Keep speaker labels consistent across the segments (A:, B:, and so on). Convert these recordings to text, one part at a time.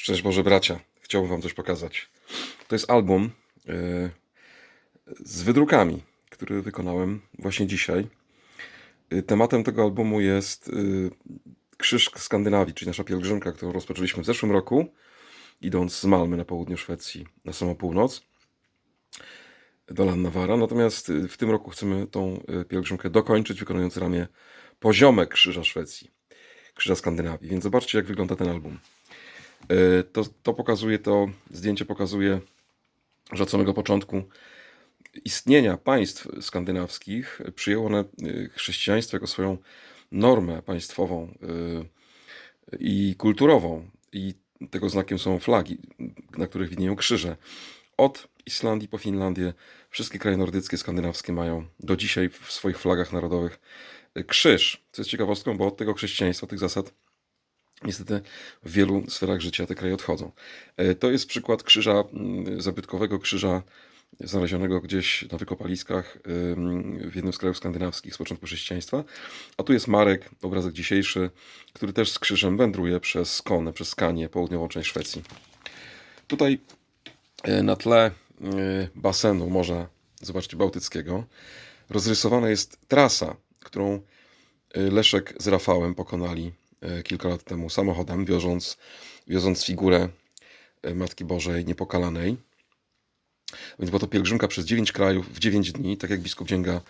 A: Szczęść Boże bracia, chciałbym wam coś pokazać. To jest album e, z wydrukami, który wykonałem właśnie dzisiaj. E, Tematem tego albumu jest e, Krzyż Skandynawii, czyli nasza pielgrzymka, którą rozpoczęliśmy w zeszłym roku, idąc z Malmy na południu Szwecji na samą północ do Lannavara. Natomiast w tym roku chcemy tą pielgrzymkę dokończyć, wykonując ramię poziome Krzyża Szwecji, Krzyża Skandynawii. Więc zobaczcie, jak wygląda ten album. E, To, to pokazuje, to zdjęcie pokazuje, że od samego początku istnienia państw skandynawskich przyjęło one e, chrześcijaństwo jako swoją normę państwową e, i kulturową. I tego znakiem są flagi, na których widnieją krzyże. Od Islandii po Finlandię wszystkie kraje nordyckie, skandynawskie mają do dzisiaj w swoich flagach narodowych krzyż. Co jest ciekawostką, bo od tego chrześcijaństwa, tych zasad Niestety w wielu sferach życia te kraje odchodzą. E, To jest przykład krzyża, zabytkowego krzyża znalezionego gdzieś na wykopaliskach ym, w jednym z krajów skandynawskich z początku chrześcijaństwa. A tu jest Marek, obrazek dzisiejszy, który też z krzyżem wędruje przez Skåne, przez Skanię, południową część Szwecji. Tutaj e, na tle e, basenu Morza, zobaczcie, Bałtyckiego, rozrysowana jest trasa, którą e, Leszek z Rafałem pokonali e, kilka lat temu samochodem, wioząc, wioząc figurę e, Matki Bożej Niepokalanej. Więc była to pielgrzymka przez 9 krajów w 9 dni, tak jak biskup Dzięga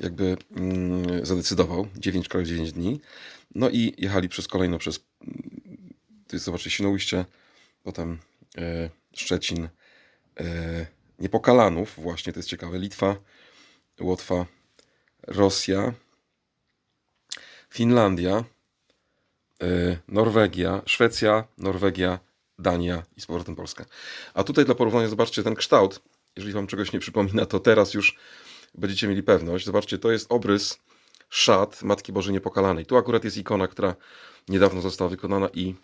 A: jakby mm, zadecydował. 9 krajów, 9 dni. No i jechali przez kolejno przez, to jest zobaczcie, Świnoujście, potem e, Szczecin, e, Niepokalanów właśnie, to jest ciekawe, Litwa, Łotwa, Rosja, Finlandia, e, Norwegia, Szwecja, Norwegia, Dania i z powrotem Polska. A tutaj dla porównania zobaczcie ten kształt. Jeżeli wam czegoś nie przypomina, to teraz już będziecie mieli pewność. Zobaczcie, to jest obrys szat Matki Bożej Niepokalanej. Tu akurat jest ikona, która niedawno została wykonana i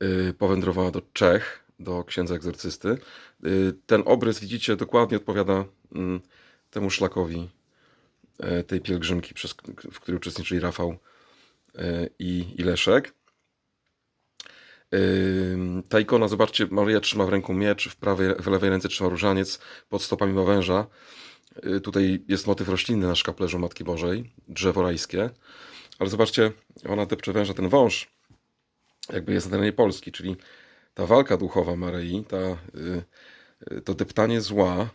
A: yy, powędrowała do Czech, do księdza egzorcysty. Yy, ten obrys, widzicie, dokładnie odpowiada mm, temu szlakowi tej pielgrzymki, w której uczestniczyli Rafał i, i Leszek. Ym, Ta ikona, zobaczcie, Maria trzyma w ręku miecz, w, prawej, w lewej ręce trzyma różaniec, pod stopami ma węża. Y, Tutaj jest motyw roślinny na szkaplerzu Matki Bożej, drzewo rajskie. Ale zobaczcie, ona depcze węża, ten wąż jakby jest na terenie Polski, czyli ta walka duchowa Maryi, ta, to deptanie zła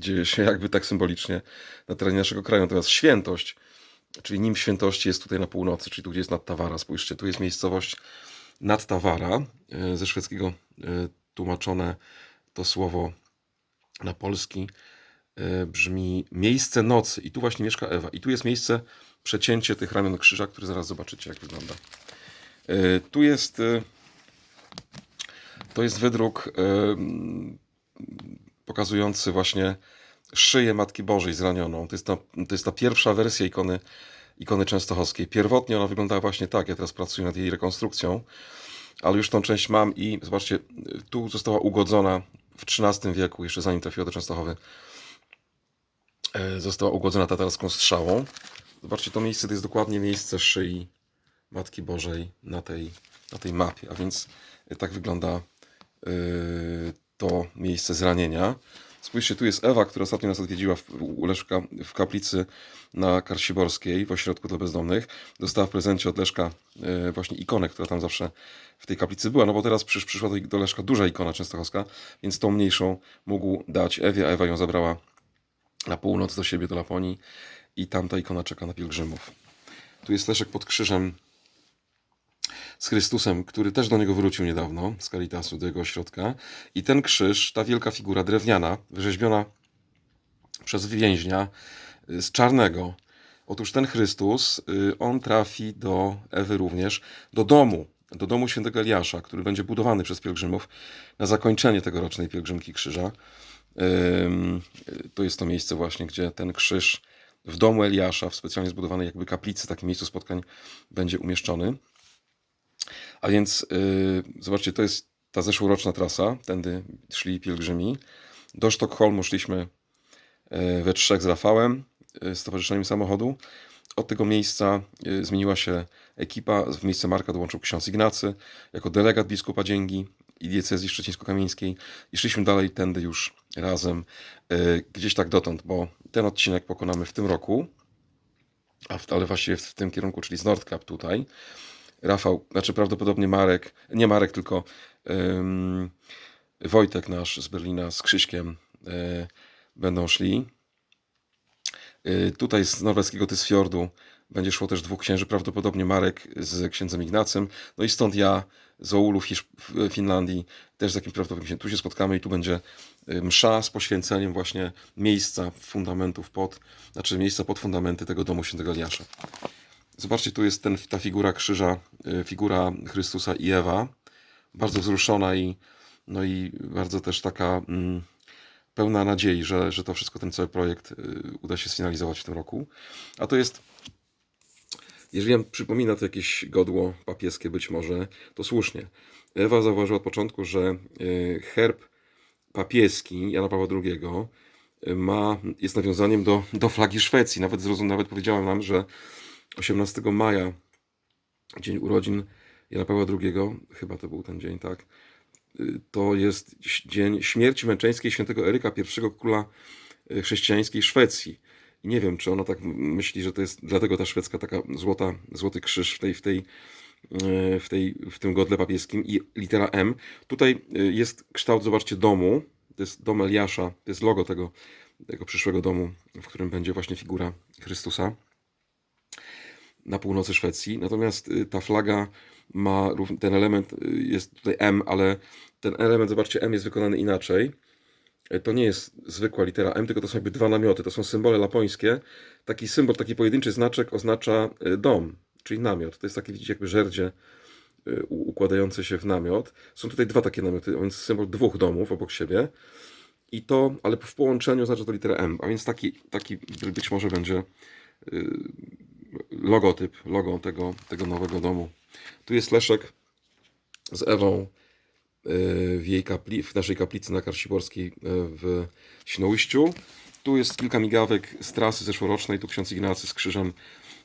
A: dzieje się jakby tak symbolicznie na terenie naszego kraju. Natomiast świętość, czyli nim świętości jest tutaj na północy, czyli tu gdzie jest Nadtawara. Spójrzcie, tu jest miejscowość Nadtawara, e, ze szwedzkiego e, tłumaczone to słowo na polski e, brzmi miejsce nocy. I tu właśnie mieszka Ewa. I tu jest miejsce przecięcie tych ramion krzyża, które zaraz zobaczycie, jak wygląda. Tu jest to jest wydruk pokazujący właśnie szyję Matki Bożej zranioną. To jest ta, to jest ta pierwsza wersja ikony, ikony częstochowskiej. Pierwotnie ona wyglądała właśnie tak. Ja teraz pracuję nad jej rekonstrukcją, ale już tą część mam i zobaczcie, tu została ugodzona w XIII wieku, jeszcze zanim trafiła do Częstochowy, e, została ugodzona tatarską strzałą. Zobaczcie, to miejsce to jest dokładnie miejsce szyi Matki Bożej na tej, na tej mapie, a więc e, tak wygląda e, to miejsce zranienia. Spójrzcie, tu jest Ewa, która ostatnio nas odwiedziła w, u Leszka w kaplicy na Karsiborskiej, w ośrodku dla bezdomnych. Dostała w prezencie od Leszka e, właśnie ikonę, która tam zawsze w tej kaplicy była, no bo teraz przysz, przyszła do, Leszka duża ikona częstochowska, więc tą mniejszą mógł dać Ewie, a Ewa ją zabrała na północ do siebie, do Laponii i tam ta ikona czeka na pielgrzymów. Tu jest Leszek pod krzyżem z Chrystusem, który też do niego wrócił niedawno, z Caritasu, do jego ośrodka. I ten krzyż, ta wielka figura drewniana, wyrzeźbiona przez więźnia y, z czarnego. Otóż ten Chrystus, y, on trafi do Ewy również, do domu, do domu świętego Eliasza, który będzie budowany przez pielgrzymów na zakończenie tegorocznej pielgrzymki krzyża. Y, To jest to miejsce właśnie, gdzie ten krzyż w domu Eliasza, w specjalnie zbudowanej jakby kaplicy, takim miejscu spotkań, będzie umieszczony. A więc yy, zobaczcie, to jest ta zeszłoroczna trasa, tędy szli pielgrzymi. Do Sztokholmu szliśmy yy, we trzech z Rafałem, yy, z towarzyszeniem samochodu. od tego miejsca y, zmieniła się ekipa. W miejsce Marka dołączył ksiądz Ignacy jako delegat biskupa Dzięgi i diecezji szczecińsko-kamieńskiej. I szliśmy dalej tędy już razem, y, gdzieś tak dotąd, bo ten odcinek pokonamy w tym roku, ale właściwie w tym kierunku, czyli z Nordkap tutaj. Rafał, znaczy prawdopodobnie Marek, nie Marek, tylko ym, Wojtek nasz z Berlina z Krzyśkiem y, będą szli. Y, Tutaj z norweskiego Tysfjordu będzie szło też dwóch księży, prawdopodobnie Marek z księdzem Ignacym, no i stąd ja z Oulu w Finlandii, też z jakim prawdopodobnie się tu się spotkamy i tu będzie y, msza z poświęceniem właśnie miejsca, fundamentów pod, znaczy miejsca pod fundamenty tego domu świętego Eliasza. Zobaczcie, tu jest ten, ta figura krzyża, y, figura Chrystusa i Ewa, bardzo wzruszona i, no i bardzo też taka mm, pełna nadziei, że, że to wszystko, ten cały projekt y, uda się sfinalizować w tym roku. A to jest, jeżeli wam przypomina to jakieś godło papieskie być może, to słusznie. Ewa zauważyła od początku, że y, herb papieski Jana Pawła II y, ma, jest nawiązaniem do, do flagi Szwecji. Nawet, zrozum, nawet powiedziała nam, że 18 maja, dzień urodzin Jana Pawła II, chyba to był ten dzień, tak, to jest dzień śmierci męczeńskiej świętego Eryka, pierwszego króla y, chrześcijańskiej Szwecji. I nie wiem, czy ona tak myśli, że to jest dlatego ta szwedzka taka złota, złoty krzyż w tej, w tej, y, w tej, w tym godle papieskim i litera M. Tutaj y, jest kształt, zobaczcie, domu. To jest dom Eliasza, to jest logo tego, tego przyszłego domu, w którym będzie właśnie figura Chrystusa na północy Szwecji. Natomiast y, ta flaga ma ten element, y, jest tutaj M, ale ten element, zobaczcie, M jest wykonany inaczej. Y, To nie jest zwykła litera M, tylko to są jakby dwa namioty. To są symbole lapońskie. Taki symbol, taki pojedynczy znaczek oznacza dom, czyli namiot. To jest takie, widzicie, jakby żerdzie układające się w namiot. Są tutaj dwa takie namioty, więc symbol dwóch domów obok siebie. I to, ale w połączeniu oznacza to literę M, a więc taki, taki być może będzie logotyp, logo tego, tego nowego domu. Tu jest Leszek z Ewą y, w, jej kapli, w naszej kaplicy na Karsiborskiej y, w Świnoujściu. Tu jest kilka migawek z trasy zeszłorocznej. Tu ksiądz Ignacy z krzyżem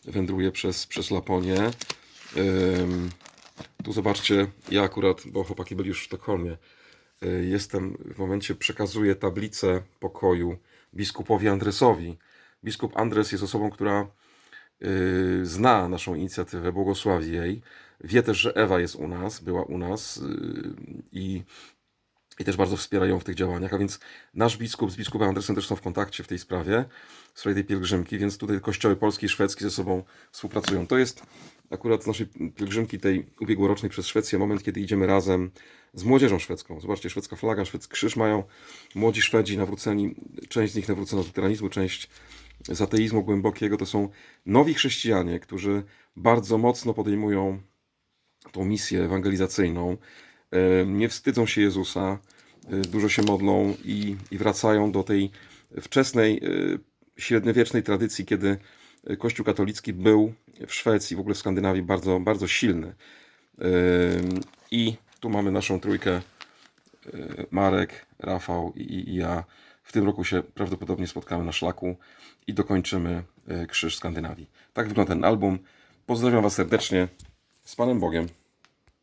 A: wędruje przez, przez Laponię. Tu zobaczcie, ja akurat, bo chłopaki byli już w Sztokholmie, y, jestem w momencie, przekazuję tablicę pokoju biskupowi Andresowi. Biskup Andres jest osobą, która zna naszą inicjatywę, błogosławi jej. Wie też, że Ewa jest u nas, była u nas y, i, i też bardzo wspiera ją w tych działaniach. A więc nasz biskup z biskupem Andresem też są w kontakcie w tej sprawie, w sprawie tej pielgrzymki, więc tutaj kościoły polski i szwedzki ze sobą współpracują. To jest akurat z naszej pielgrzymki tej ubiegłorocznej przez Szwecję moment, kiedy idziemy razem z młodzieżą szwedzką. Zobaczcie, szwedzka flaga, szwedzki krzyż mają młodzi Szwedzi nawróceni, część z nich nawrócona z luteranizmu, część z ateizmu głębokiego. To są nowi chrześcijanie, którzy bardzo mocno podejmują tą misję ewangelizacyjną. E, Nie wstydzą się Jezusa, e, dużo się modlą i, i wracają do tej wczesnej, e, średniowiecznej tradycji, kiedy Kościół katolicki był w Szwecji, w ogóle w Skandynawii bardzo, bardzo silny. I tu mamy naszą trójkę Marek, Rafał i, i ja. W tym roku się prawdopodobnie spotkamy na szlaku i dokończymy e, Krzyż Skandynawii. Tak wygląda ten album. Pozdrawiam Was serdecznie. Z Panem Bogiem.